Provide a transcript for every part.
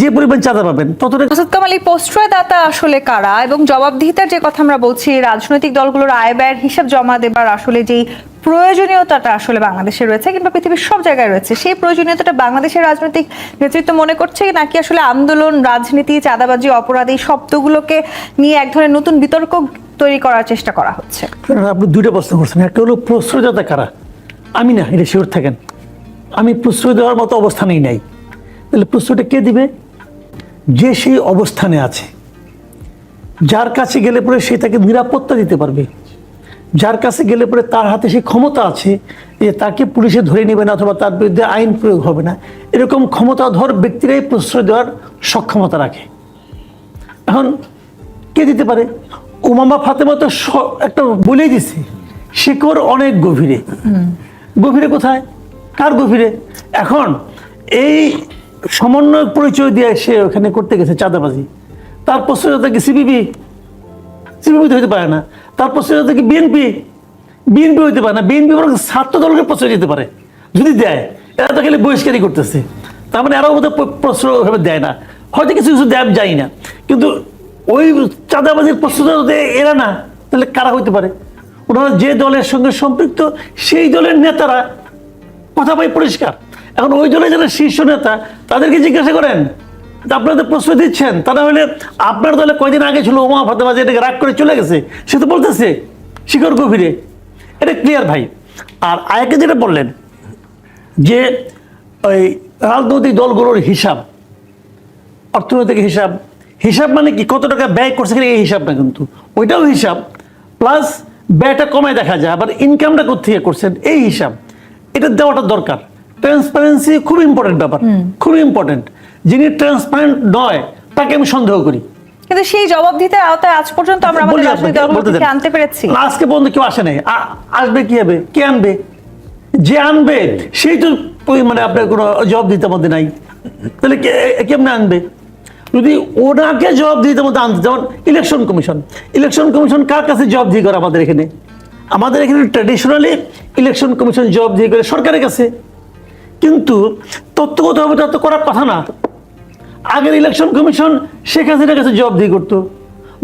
যে পরিমাণ চাঁদা পাবেন ততটা মাসুদ কামাল এই প্রশ্রয়দাতা আসলে কারা? এবং জবাবদিহিতার যে কথা আমরা বলছি রাজনৈতিক দলগুলোর আয় ব্যয়ের হিসাব জমা দেবার আসলে যেই প্রয়োজনীয়তাটা আসলে বাংলাদেশে রয়েছে কিংবা পৃথিবীর সব জায়গায় রয়েছে সেই প্রয়োজনীয়তাটা বাংলাদেশের রাজনৈতিক নেতৃত্ব মনে করছে নাকি আসলে আন্দোলন রাজনীতি চাঁদাবাজি অপরাধ এই শব্দগুলোকে নিয়ে এক ধরনের নতুন বিতর্ক তৈরি করার চেষ্টা করা হচ্ছে? আপনি দুইটা প্রশ্ন করছেন। একটা হলো প্রশ্রয়দাতা কারা? আমি না এটা শিওর থাকেন। আমি প্রশ্রয় দেওয়ার মতো অবস্থানেই নাই। তাহলে প্রশ্রয়টা কে দিবে? যে সেই অবস্থানে আছে। যার কাছে গেলে পরে সে তাকে নিরাপত্তা দিতে পারবে। যার কাছে গেলে পরে তার হাতে সেই ক্ষমতা আছে যে তাকে পুলিশে ধরে নেবে না অথবা তার বিরুদ্ধে আইন প্রয়োগ হবে না। এরকম ক্ষমতাধর ব্যক্তিরাই প্রশ্রয় দেওয়ার সক্ষমতা রাখে। এখন কে দিতে পারে? উমামা ফাতেমা তো একটা বলেই দিছে শিকড় অনেক গভীরে। গভীরে কোথায়? কার গভীরে? এখন এই সমন্বয় পরিচয় দিয়ে সে ওখানে করতে গেছে চাঁদাবাজি। তার প্রশ্রয়তা কি সিবিবি সিবিবি হইতে পারে না। তার প্রশ্রয়তা কি বিএনপি। বিএনপি হইতে পারে না। বিএনপি বরং ছাত্র দলকে প্রশ্রয় দিতে পারে। যদি দেয়, এরা তো খালি বহিষ্কারই করতেছে। তার মানে এরাও বোধহয় প্র- প্রশ্রয় ওইভাবে দেয় না। হয়তো কিছু কিছু আমি জানি না। কিন্তু ওই চাঁদাবাজির প্রশ্রয় এরা না, তাহলে কারা হইতে পারে? ওনারা যে দলের সঙ্গে সম্পৃক্ত, সেই দলের নেতারা কথা পাই পরিষ্কার? এখন ওই দলের যারা শীর্ষ নেতা, তাদেরকে জিজ্ঞাসা করেন আপনারা তো প্রশ্রয় দিচ্ছেন, তা না হলে আপনার দলে কয়দিন আগে ছিল ওমা ফাতেমা যে এটাকে রাগ করে চলে গেছে, সে তো বলতেছে, শিকড় গভীরে। এটা ক্লিয়ার ভাই। আর আয়াকে যেটা বললেন, যে ওই রাজনৈতিক দলগুলোর হিসাব, অর্থনৈতিক হিসাব হিসাব মানে কি, কত টাকা ব্যয় করছে এই হিসাব না কিন্তু। ওইটাও হিসাব প্লাস ব্যয়টা কমে দেখা যায়, আবার ইনকামটা কোথেকে করছেন, এই হিসাব। এটা দেওয়াটা দরকার। ট্রান্সপারেন্সি খুব ইম্পর্টেন্ট ব্যাপার। খুব ইম্পর্টেন্ট যিনি ট্রান্সপারেন্ট নয় তাকে আমি সন্দেহ করি। কিন্তু সেই জবাবদিহিতার আওতায় আজ পর্যন্ত আমরা আমাদের রাজনৈতিক দলগুলোকে আনতে পেরেছি? আজকে পর্যন্ত কেউ আসে নাই। আসবে কি হবে? কে আনবে? যে আনবে সেই তো মানে আপনার কোনো জবাব দিতে মধ্যে নাই। তাহলে কেমনে আনবে? যদি ওনাকে জবাব দিতে মধ্যে আনতে যেমন ইলেকশন কমিশন ইলেকশন কমিশন কার কাছে জবাব দিয়ে করে আমাদের এখানে? আমাদের এখানে ট্র্যাডিশনালি ইলেকশন কমিশন জবাব দিয়ে করে সরকারের কাছে। কিন্তু তথ্যগতভাবে তা তো করার কথা না। আগের ইলেকশন কমিশন শেখ হাসিনার কাছে জবাব দিয়ে করতো।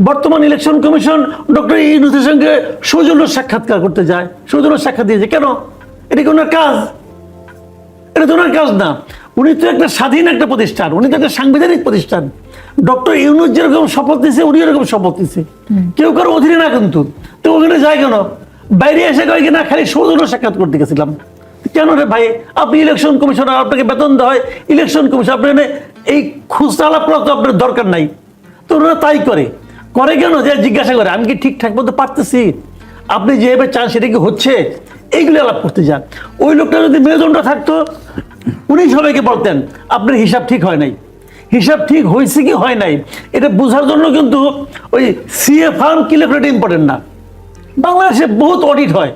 বর্তমান ইলেকশন কমিশন ডক্টর ইউনুসের সঙ্গে সৌজন্য সাক্ষাৎকার করতে যায়। সৌজন্য সাক্ষাৎ দিয়েছে। কেন? এটা কি ওনার কাজ? এটা তো ওনার কাজ না। উনি তো একটা স্বাধীন একটা প্রতিষ্ঠান। উনি তো একটা সাংবিধানিক প্রতিষ্ঠান। ডক্টর ইউনুস যেরকম শপথ দিছে উনি এরকম শপথ দিছে। কেউ কারও অধীনে না কিন্তু। তো ওখানে যায় কেন? বাইরে এসে কয় কিনা খালি সৌজন্য সাক্ষাৎ করতে গেছিলাম। কেন রে ভাই? আপনি ইলেকশন কমিশনার আপনাকে বেতন দেওয়া হয় ইলেকশন কমিশন আপনার এই খুচরা আলাপ করা তো আপনার দরকার নাই। তো ওনারা তাই করে। করে কেন? যে জিজ্ঞাসা করে। আমি কি ঠিকঠাক মতো পারতেছি? আপনি যেভাবে চান সেটা কি হচ্ছে? এইগুলো আলাপ করতে যান। ওই লোকটা যদি মেরুদণ্ড থাকতো, উনি সবাইকে বলতেন, আপনার হিসাব ঠিক হয় নাই। হিসাব ঠিক হয়েছে কি হয় নাই? এটা বোঝার জন্য কিন্তু ওই সিএ ফার্ম কিলোমিটার ইম্পর্টেন্ট না। বাংলাদেশে বহুত অডিট হয়।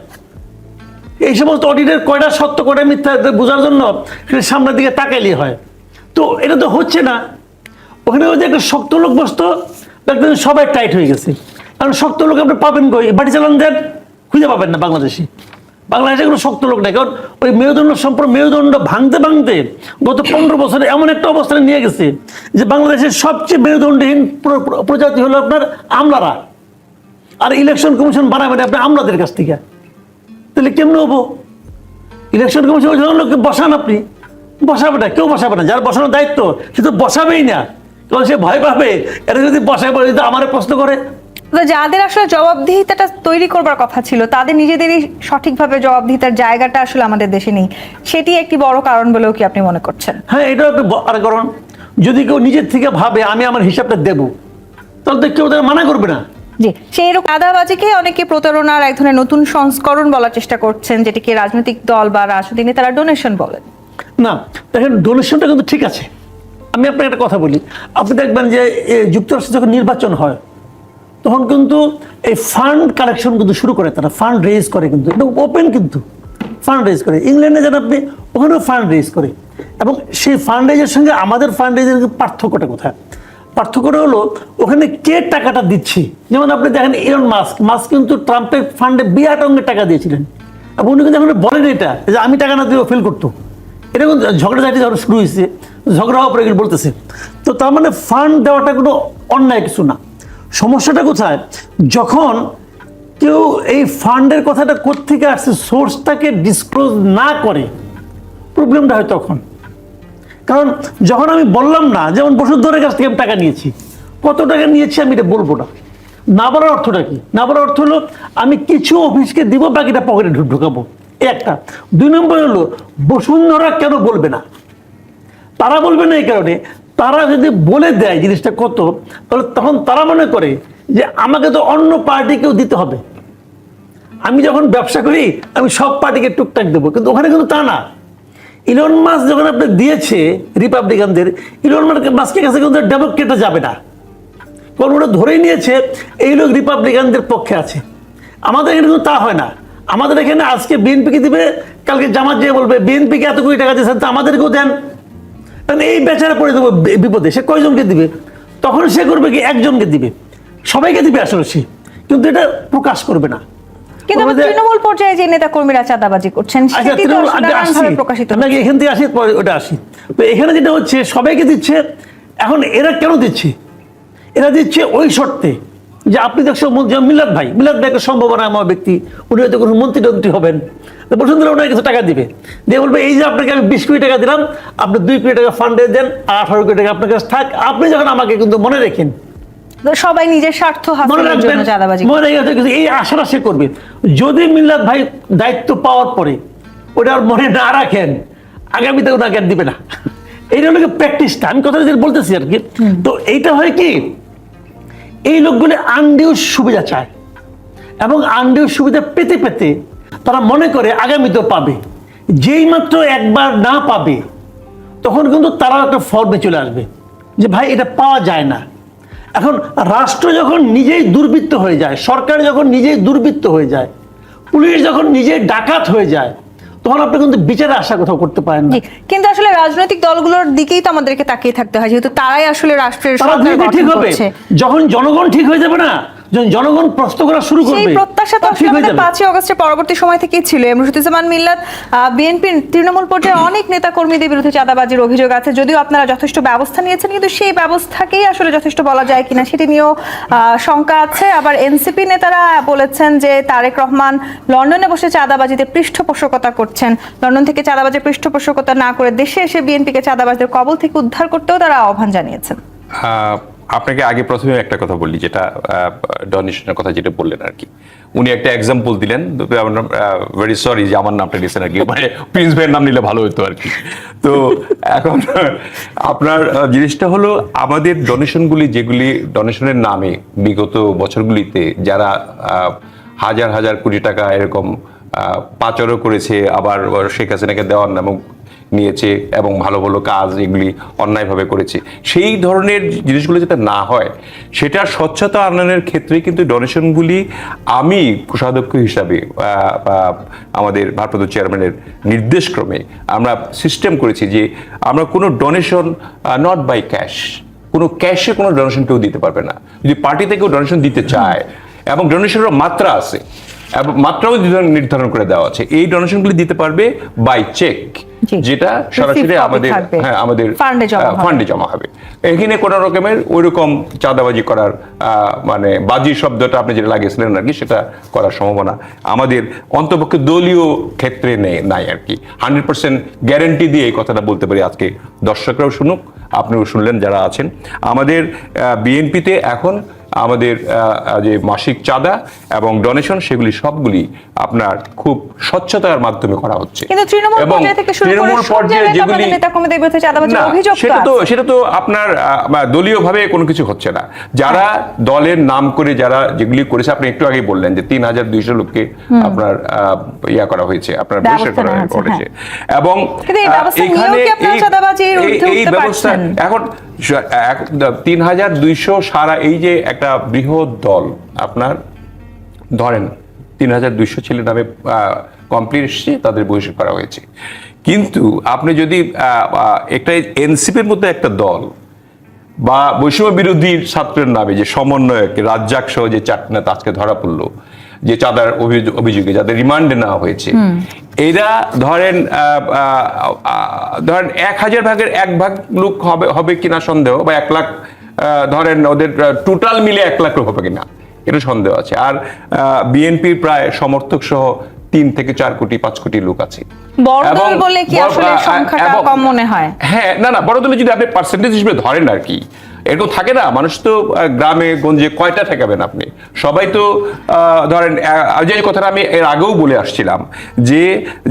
এই সমস্ত অডিটের কয়টা সত্য, কয়টা মিথ্যা বোঝার জন্য সামনের দিকে তাকাইলে হয়। তো এটা তো হচ্ছে না। ওখানে ওই যে একটা শক্ত লোক বসতো দেখবেন সবাই টাইট হয়ে গেছে। কারণ শক্ত লোক আপনি পাবেন কই? চালান দেন, খুঁজে পাবেন না বাংলাদেশি। বাংলাদেশে কোনো শক্ত লোক নাই। কারণ ওই মেরুদণ্ড সম্পর্ক, মেরুদণ্ড ভাঙতে ভাঙতে গত পনেরো বছরে এমন একটা অবস্থানে নিয়ে গেছে যে বাংলাদেশের সবচেয়ে মেরুদণ্ডহীন প্র- প্র- প্রজাতি হলো আপনার আমলারা। আর ইলেকশন কমিশন বানাবেন আপনি আমলাদের কাছ থেকে। তাহলে কেমন হব? ইলেকশন কমিশন লোককে বসান আপনি। বসাবে না কেউ বসাবে না। যার বসানোর দায়িত্ব সে তো বসাবেই না। কারণ সে ভয় পাবে এটা যদি বসায় বলে যদি আমার প্রশ্ন করে। যাদের আসলে জবাবদিহিতাটা তৈরি করবার কথা ছিল তাদের নিজেদেরই সঠিকভাবে জবাবদিহিতার জায়গাটা আসলে আমাদের দেশে নেই। সেটি একটি বড় কারণ বলেও কি আপনি মনে করছেন? হ্যাঁ এটাও একটা আর কারণ। যদি কেউ নিজের থেকে ভাবে আমি আমার হিসাবটা দেব তাহলে তো কেউ তাকে মানা করবে না। জি, সেই রকম আদাবাজিকে অনেকে প্রতারণার এক ধরনের নতুন সংস্করণ বলার চেষ্টা করছেন, যেটিকে রাজনৈতিক দল বা রাজনৈতিক নেতারা ডোনেশন বলেন। না, দেখেন ডোনেশনটা কিন্তু ঠিক আছে। আমি আপনাকে একটা কথা বলি। আপনি দেখবেন যে যুক্তরাষ্ট্রে যখন নির্বাচন হয়, তখন কিন্তু এই ফান্ড কালেকশন কিন্তু শুরু করে তারা ফান্ড রেজ করে কিন্তু, এটা ওপেন কিন্তু ফান্ড রেজ করে। ইংল্যান্ডে যান আপনি ওখানেও ফান্ড রেজ করে। এবং সেই ফান্ড রেজের সঙ্গে আমাদের ফান্ড রেজের পার্থক্যটা কোথায়? পার্থক্যটা হলো, ওখানে কে টাকাটা দিচ্ছে? যেমন আপনি দেখেন ইলন মাস্ক মাস্ক কিন্তু ট্রাম্পের ফান্ডে বিরাট অঙ্গের টাকা দিয়েছিলেন। এবং উনি কিন্তু এখন বলেন এটা, যে আমি টাকা না দিয়ে ফেল করতো। এটা এরকম ঝগড়াঝাটি যখন শুরু হয়েছে, ঝগড়া হওয়ার পরে বলতেছে। তো তার মানে ফান্ড দেওয়াটা কোনো অন্যায় কিছু না। সমস্যাটা কোথায়? যখন কেউ এই ফান্ডের কথাটা কোত্থেকে আসছে সোর্সটাকে ডিসক্লোজ না করে প্রবলেমটা হয় তখন। কারণ যখন আমি বললাম না, যেমন বসুন্ধরের কাছ থেকে আমি টাকা নিয়েছি, কত টাকা নিয়েছি আমি এটা বলব না। না বলার অর্থটা কি? না বলার অর্থ হলো, আমি কিছু অফিসকে দিব, বাকিটা পকেটে ঢুকাবো। একটা। দুই নম্বর হলো, বসুন্ধরা কেন বলবে না? তারা বলবে না এই কারণে, তারা যদি বলে দেয় জিনিসটা কত, তাহলে তখন তারা মনে করে যে আমাকে তো অন্য পার্টিকেও দিতে হবে। আমি যখন ব্যবসা করি, আমি সব পার্টিকে টুকটাক দেবো, কিন্তু ওখানে কিন্তু তা না। ইলন মাস যখন আপনি দিয়েছে রিপাবলিকানদের ইলন মাস্কের কাছে কিন্তু ডেমোক্রেটটা যাবে না। কারণ ওরা ধরেই নিয়েছে, এই লোক রিপাবলিকানদের পক্ষে আছে। আমাদের এখানে কিন্তু তা হয় না। আমাদের এখানে আজকে বিএনপিকে দিবে, কালকে জামাত যেয়ে বলবে বিএনপিকে এত কোটি টাকা দিয়েছেন, তো আমাদেরকেও দেন। কারণ এই বেচারা পড়ে দেবো বিপদে। সে কয়জনকে দিবে? তখন সে করবে কি, একজনকে দিবে। সবাইকে দিবে আসলে সে। কিন্তু এটা প্রকাশ করবে না। কিন্তু তৃণমূল পর্যায়ে যে নেতা কর্মীরা চাঁদাবাজি করছেন আচ্ছা সেটি তো প্রকাশিত নাকি এখান থেকে আসি ওটা আসি। তো এখানে যেটা হচ্ছে সবাইকে দিচ্ছে এখন এরা কেন দিচ্ছে? এরা দিচ্ছে ওই শর্তে যে আপনি দেখছেন মিলাদ ভাই মিলাদ ভাই একটা সম্ভাবনা আমার ব্যক্তি উনি হয়তো কোনো মন্ত্রী টন্ত্রী হবেন। বসুন্ধরা ওনাকে কিছু টাকা দিবে। দিয়ে বলবে এই যে আপনাকে আমি বিশ কোটি টাকা দিলাম আপনি দুই কোটি টাকা ফান্ডে দেন আর আঠারো কোটি টাকা আপনার কাছে থাক। আপনি যখন আমাকে কিন্তু মনে রেখেন সবাই নিজের স্বার্থ হাসিলের জন্য চাঁদাবাজি মনে রেখে এই আশাটা সে করবে। যদি মিল্লাত ভাই দায়িত্ব পাওয়ার পরে ওটা মনে না রাখেন আগামীতে ওনাকে আর দিবে না। এইটা হলো প্র্যাকটিসটা আমি যেটা বলতেছি আর কি। তো এইটা হয় কি এই লোকগুলো আনডিউ সুবিধা চায়। এবং আনডিউ সুবিধা পেতে পেতে তারা মনে করে আগামীতেও পাবে। যেই মাত্র একবার না পাবে তখন কিন্তু তারাও একটা ফর্মে চলে আসবে। যে ভাই এটা পাওয়া যায় না। এখন রাষ্ট্র যখন নিজেই দুর্বৃত্ত হয়ে যায় সরকার যখন নিজেই দুর্বৃত্ত হয়ে যায় পুলিশ যখন নিজেই ডাকাত হয়ে যায় তখন আপনি কিন্তু বিচারে আশা কোথাও করতে পারেন না। কিন্তু আসলে রাজনৈতিক দলগুলোর দিকেই তো আমাদেরকে তাকিয়ে থাকতে হয় যেহেতু তারাই আসলে রাষ্ট্রের ঠিক হবে। যখন জনগণ ঠিক হয়ে যাবে না যখন জনগণ প্রশ্ন করা শুরু সেই প্রত্যাশা তো আসলে হয়ে আমাদের পাঁচই অগস্টের পরবর্তী সময় থেকেই ছিল। এমরুজ্জামান মিল্লাত বিএনপির তৃণমূল পর্যায়ে অনেক নেতা কর্মীদের বিরুদ্ধে চাঁদাবাজির অভিযোগ আছে। যদিও আপনারা যথেষ্ট ব্যবস্থা নিয়েছেন কিন্তু সেই ব্যবস্থাকেই আসলে যথেষ্ট বলা যায় কিনা সেটি নিয়েও আহ, শঙ্কা আছে। আবার এনসিপি নেতারা বলেছেন যে তারেক রহমান লন্ডনে বসে চাঁদাবাজিতে পৃষ্ঠপোষকতা করছেন। লন্ডন থেকে চাঁদাবাজির পৃষ্ঠপোষকতা না করে দেশে এসে বিএনপিকে চাঁদাবাজদের কবল থেকে উদ্ধার করতেও তারা আহ্বান জানিয়েছেন। আপনাকে আগে প্রথমে একটা কথা বলি, যেটা ডোনেশনের কথা যেটা বললেন আর কি। উনি একটা এক্সাম্পল দিলেন ভেরি সরি যে আমার নামটা নিয়েছেন আর কি মানে প্রিন্স ভাইয়ের নাম নিলে ভালো হতো আর কি। তো এখন আপনার জিনিসটা হলো আমাদের ডোনেশনগুলি যেগুলি ডোনেশনের নামে বিগত বছরগুলিতে যারা হাজার হাজার কোটি টাকা এরকম পাচারও করেছে, আবার শেখ হাসিনাকে দেওয়ার নামক নিয়েছে এবং ভালো ভালো কাজ এগুলি অন্যায়ভাবে করেছে সেই ধরনের জিনিসগুলো যাতে না হয়, সেটা স্বচ্ছতা আনয়নের ক্ষেত্রে কিন্তু ডোনেশনগুলি আমি কোষাধ্যক্ষ হিসাবে আমাদের ভারপ্রাপ্ত চেয়ারম্যানের নির্দেশক্রমে আমরা সিস্টেম করেছি যে আমরা কোনো ডোনেশন নট বাই ক্যাশ কোনো ক্যাশে কোনো ডোনেশন কেউ দিতে পারবে না যদি পার্টি থেকে ডোনেশন দিতে চায় এবং ডোনেশনেরও মাত্রা আছে, এবং মাত্রাও নির্ধারণ- করে দেওয়া আছে, এই ডোনেশনগুলি দিতে পারবে বাই চেক। যেটা সরাসরি আমাদের হ্যাঁ আমাদের Fund এ জমা হবে। ফান্ডে জমা হবে। এখানে কোনো রকমের ওইরকম চাঁদাবাজি করার মানে বাজি শব্দটা আপনি যেটা লাগিয়েছিলেন আর কি সেটা করার সম্ভাবনা আমাদের অন্তপক্ষে দলীয় ক্ষেত্রে নেই নাই আর কি। হান্ড্রেড পার্সেন্ট গ্যারেন্টি দিয়ে এই কথাটা বলতে পারি আজকে। দর্শকরাও শুনুক আপনিও শুনলেন যারা আছেন। আমাদের বিএনপিতে এখন আমাদের যে মাসিক চাঁদা এবং ডোনেশন সেগুলি সবগুলি আপনার খুব স্বচ্ছতার মাধ্যমে করা হচ্ছে। কিন্তু তৃণমূল থেকে শুরু তৃণমূল পর্যায়ে যেগুলি সেটা তো সেটা তো আপনার দলীয় ভাবে কোনো কিছু হচ্ছে না। যারা দলের নাম করে যারা যেগুলি করেছে আপনি একটু আগে বললেন যে তিন হাজার দুইশো লোককে আপনার ইয়া করা হয়েছে আপনার বহিষ্কার করা হয়েছে, হ্যাঁ। এবং এখানে এই- ব্যবস্থা এখন তিন হাজার দুইশো সারা এই যে একটা বৃহৎ দল আপনার ধরেন তিন হাজার দুইশো ছেলে নামে কমপ্লিট এসছে তাদের বহিষ্কার করা হয়েছে। কিন্তু আপনি যদি একটা এনসিপির মধ্যে একটা দল বা বৈষম্য বিরোধী ছাত্রের নামে যে সমন্বয়ক রাজ্জাক সহ যে চারটি নেতা আজকে ধরা পড়ল যে চাঁদার অভিযোগে যাদের রিমান্ডে নেওয়া হয়েছে এরা ধরেন ধরেন এক হাজার ভাগের এক ভাগ লোক হবে হবে কিনা সন্দেহ বা এক লাখ আহ, ধরেন ওদের টোটাল মিলে এক লাখ লোক হবে কিনা এটা সন্দেহ আছে। আর বিএনপির প্রায় সমর্থক সহ তিন থেকে চার কোটি পাঁচ কোটি লোক আছে বড় দল বলে কি আসলে সংখ্যাটা কম মনে হয়? হ্যাঁ না না বড় দলে যদি আপনি পার্সেন্টেজ হিসেবে ধরেন আর কি এরকম থাকে না? মানুষ তো গ্রামে গঞ্জে কয়টা ঠেকাবেন আপনি? সবাই তো ধরেন যে কথাটা আমি এর আগেও বলে আসছিলাম যে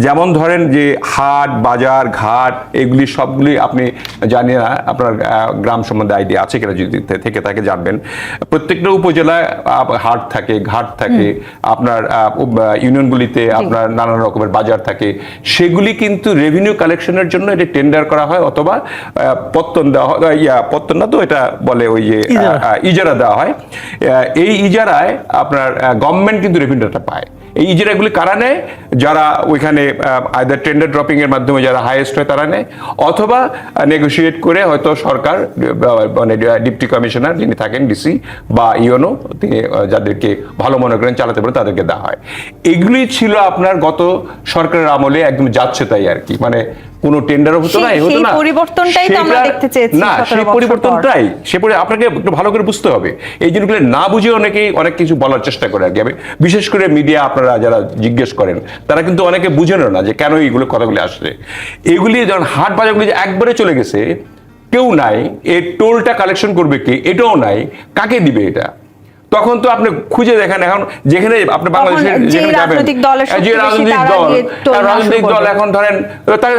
যেমন ধরেন যে হাট বাজার ঘাট এগুলি সবগুলি আপনি জানি না আপনার গ্রাম সম্বন্ধে আইডিয়া আছে কিনা যদি থেকে থাকে জানবেন। প্রত্যেকটা উপজেলায় হাট থাকে ঘাট থাকে আপনার ইউনিয়নগুলিতে আপনার নানান রকমের বাজার থাকে। সেগুলি কিন্তু রেভিনিউ কালেকশনের জন্য এটা টেন্ডার করা হয় অথবা পত্তন দেওয়া হয় ইয়া পত্তন না তো এটা বলে ওই যে ইজারা। দেওয়া হয় আহ, এই ইজারায় আপনার গভর্নমেন্ট কিন্তু রেভিনিউটা পায় এই ইজারাগুলি কারা নেয়? যারা ওইখানে আইদার টেন্ডার ড্রপিং এর মাধ্যমে যারা হাইয়েস্ট হয় তারা নেয় অথবা নেগোসিয়েট করে হয়তো সরকার মানে ডিপটি কমিশনার যিনি থাকেন ডিসি বা ইওনো তিনি যাদেরকে ভালো মনে করেন চালাতে পারে তাদেরকে দেওয়া হয়। এগুলি ছিল আপনার গত সরকারের আমলে একদম যাচ্ছে তাই আর কি। মানে কোনো টেন্ডারও হতো না হতো না। পরিবর্তনটাই তো আমরা দেখতে চেয়েছি না 17 সেই পরিবর্তনটাই। সে পরে আপনাকে একটু ভালো করে বুঝতে হবে। এই জিনিসগুলো না বুঝে অনেকেই অনেক কিছু বলার চেষ্টা করে আর কি। বিশেষ করে মিডিয়া আপনারা যারা জিজ্ঞেস করেন তারা কিন্তু অনেকে বুঝেনও না যে কেন এইগুলো কথাগুলি আসছে। এগুলি যখন হাট বাজারগুলি যে একবারে চলে গেছে কেউ নাই এই টোলটা কালেকশন করবে কে এটাও নাই কাকে দিবে এটা? তখন তো আপনি খুঁজে দেখেন এখন যেখানে আপনি বাংলাদেশের যেখানে যাবেন রাজনৈতিক যে রাজনৈতিক দল রাজনৈতিক দল এখন ধরেন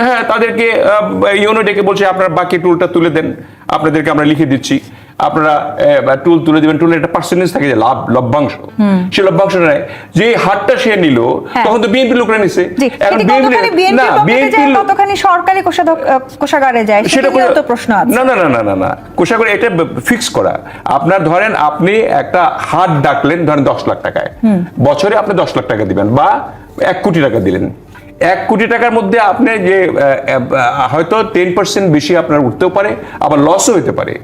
হ্যাঁ তাদেরকে ইউনো ডেকে বলছে আপনার বাকি টুলটা তুলে দেন আপনাদেরকে আমরা লিখে দিচ্ছি। আপনারা টুল তুলে দিবেন টুলের একটা পার্সেন্টেজ থাকে যে লাভ লভ্যাংশ। সে লভ্যাংশ নেয় যে হারটা সে নিল হ্যাঁ। তখন তো বিএনপি লোকরা নিছে। এখন না বিএনপি কতখানি সরকারি কোষাগারে যায় সেটা তো প্রশ্ন আছে। না না না না না না। কোষা করে এটা ফিক্স করা। আপনার ধরেন আপনি একটা হাট ডাকলেন ধরেন দশ লাখ টাকায়। বছরে আপনি দশ লাখ টাকা দিবেন বা এক কোটি টাকা দিলেন। এক কোটি টাকার মধ্যে আপনি যে হয়তো টেন পার্সেন্ট বেশি আপনার উঠতেও পারে আবার লসও হতে পারে।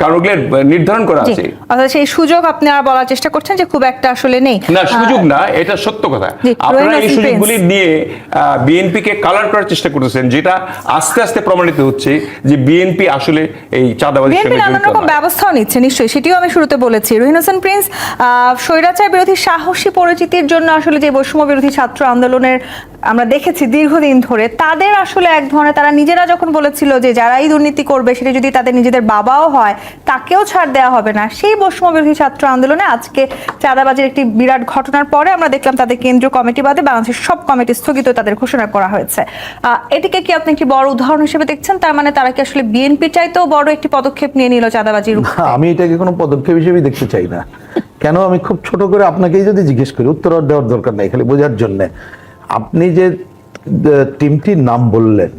কারণ ওগুলো নির্ধারণ করা আছে। অর্থাৎ সেই সুযোগ আপনি আর বলার চেষ্টা করছেন যে খুব একটা আসলে নেই। না সুযোগ না এটা সত্য কথা। আপনারা এই সুযোগগুলি নিয়ে বিএনপি কে কালার করার চেষ্টা করতেছেন যেটা আস্তে আস্তে প্রমাণিত হচ্ছে যে বিএনপি আসলে এই চাঁদাবাজির সঙ্গে জড়িত রকম নয়। ব্যবস্থাও নিচ্ছে নিশ্চয়ই। সেটিও আমি শুরুতে বলেছি। রহিন হোসেন প্রিন্স স্বৈরাচার বিরোধী সাহসী পরিচিতির জন্য আসলে যে বৈষম্য বিরোধী ছাত্র আন্দোলনের আমরা দেখেছি দীর্ঘদিন ধরে তাদের আসলে এক ধরনের তারা নিজেরা যখন বলেছিল যে যারাই দুর্নীতি করবে সেটা যদি তাদের নিজেদের বাবাও হয় তাকেও ছাড় দেওয়া হবে না। সেই বৈষম্য বিরোধী ছাত্র আন্দোলনে আজকে চাঁদাবাজির একটি বিরাট ঘটনার পরে আমরা দেখলাম তাদের কেন্দ্রীয় কমিটি বাদে বাংলাদেশের সব কমিটি স্থগিত তাদের ঘোষণা করা হয়েছে। এটিকে কি আপনি একটি বড় উদাহরণ হিসেবে দেখছেন? তার মানে তারা কি আসলে বিএনপি চাইতেও বড় একটি পদক্ষেপ নিয়ে নিল চাঁদাবাজির আমি এটাকে কোনো পদক্ষেপ হিসেবে দেখতে চাই না। কেন? আমি খুব ছোট করে আপনাকেই যদি জিজ্ঞেস করি উত্তর দেওয়ার দরকার নাই খালি বোঝার জন্য। আপনি যে টিমটির নাম বললেন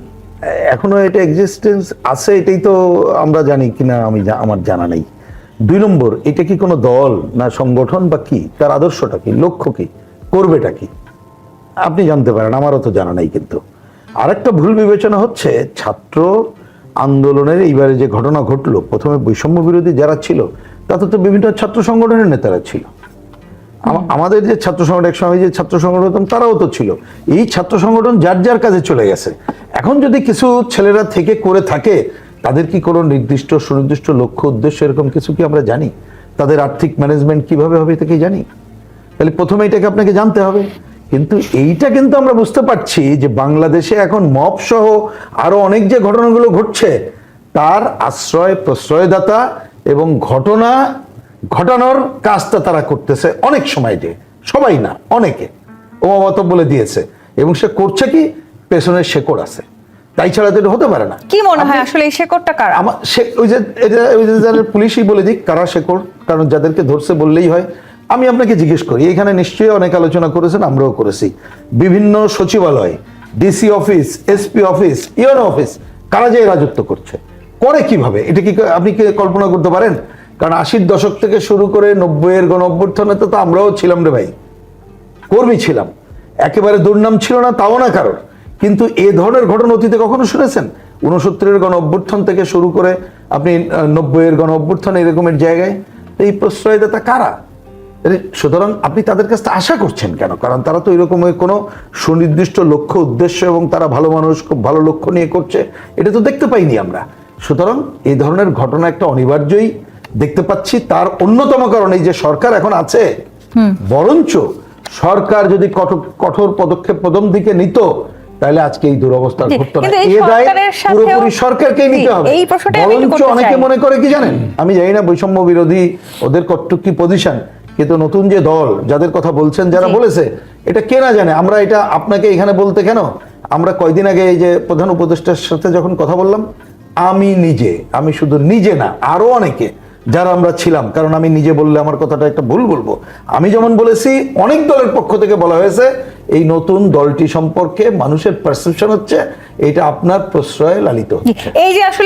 এখনও এটা এক্সিস্টেন্স আছে, এটাই তো আমরা জানি কিনা আমি আমার জানা নেই। দুই নম্বর, এটা কি কোনো দল না সংগঠন বা কি? তার আদর্শটা কি? লক্ষ্য কি? করবেটা কি? আপনি জানতে পারেন, আমারও তো জানা নাই কিন্তু। আরেকটা ভুল বিবেচনা হচ্ছে, ছাত্র আন্দোলনের এইবারে যে ঘটনা ঘটলো, প্রথমে বৈষম্য বিরোধী যারা ছিল, তাতে তো বিভিন্ন ছাত্র সংগঠনের নেতারা ছিল। আমাদের যে ছাত্র সংগঠন, এক সময় যে ছাত্র সংগঠন, তারাও তো ছিল। এই ছাত্র সংগঠন যার যার কাজে চলে গেছে। এখন যদি কিছু ছেলেরা থেকে করে থাকে, তাদের কি কোনো নির্দিষ্ট, সুনির্দিষ্ট লক্ষ্য, উদ্দেশ্য এরকম কিছু কি আমরা জানি? তাদের আর্থিক ম্যানেজমেন্ট কীভাবে হবে এটা কি জানি? তাহলে প্রথমে এটাকে আপনাকে জানতে হবে। কিন্তু এইটা কিন্তু আমরা বুঝতে পারছি যে বাংলাদেশে এখন মব সহ আরও অনেক যে ঘটনাগুলো ঘটছে, তার আশ্রয় প্রশ্রয়দাতা এবং ঘটনা ঘটানোর কাজটা তারা করতেছে অনেক সময় যে সবাই না অনেকে। ওমামত বলে দিয়েছে। এবং সে করছে কি? পেছনের শেকড় আছে। তাই ছাড়া তো এটা হতে পারে না। কি মনে হয় আসলে এই শেকড়টা কার? আমার সে ওই যে এটা ওই যে যারা পুলিশই বলে দিক কারা শেকড়? কারণ যাদেরকে ধরছে বললেই হয়। আমি আপনাকে জিজ্ঞেস করি এখানে নিশ্চয়ই অনেক আলোচনা করেছেন আমরাও করেছি। বিভিন্ন সচিবালয় DC office SP office UN office কারা যে রাজত্ব করছে? করে কীভাবে? এটা কি আপনি কি কল্পনা করতে পারেন? কারণ আশির দশক থেকে শুরু করে নব্বইয়ের গণ অভ্যুত্থানে তো আমরাও ছিলাম রে ভাই। কর্মী ছিলাম। একেবারে দুর্নাম ছিল না, তাও না কারোর। কিন্তু এ ধরনের ঘটনা অতীতে কখনো শুনেছেন? উনসত্তরের গণ থেকে শুরু করে আপনি নব্বইয়ের গণ অভ্যুত্থান এরকমের জায়গায়, এই প্রশ্রয়দাতা কারা? সুতরাং আপনি তাদের কাছে আশা করছেন কেন? কারণ তারা তো এরকম কোনো সুনির্দিষ্ট লক্ষ্য, উদ্দেশ্য এবং তারা ভালো মানুষ, খুব ভালো লক্ষ্য নিয়ে করছে, এটা তো দেখতে পাইনি আমরা। সুতরাং এই ধরনের ঘটনা একটা অনিবার্যই দেখতে পাচ্ছি তার অন্যতম কারণ এই যে সরকার এখন আছে। বরঞ্চ সরকার যদি কঠোর পদক্ষেপ প্রথম দিকে নিত তাহলে আজকে এই দুরবস্থা ঘটতো না। এ দায় পুরোপুরি সরকারকেই নিতে হবে। বরঞ্চ অনেকে মনে করে কি জানেন? আমি জানি না বৈষম্য বিরোধী ওদের কট্টু কি পজিশন কিন্তু নতুন যে দল যাদের কথা বলছেন যারা বলেছে এটা কে না জানে? আমরা এটা আপনাকে এখানে বলতে কেন? আমরা কয়দিন আগে এই যে প্রধান উপদেষ্টার সাথে যখন কথা বললাম আমি নিজে আমি শুধু নিজে না আরও অনেকে যারা আমরা ছিলাম কারণ আমি নিজে বললে আমার কথাটা একটা ভুল বলব। আমি যেমন বলেছি অনেক দলের পক্ষ থেকে বলা হয়েছে এই নতুন দলটি সম্পর্কে মানুষের পারসেপশন হচ্ছে এটা আপনার প্রশ্রয়ে লালিত এই যে আসলে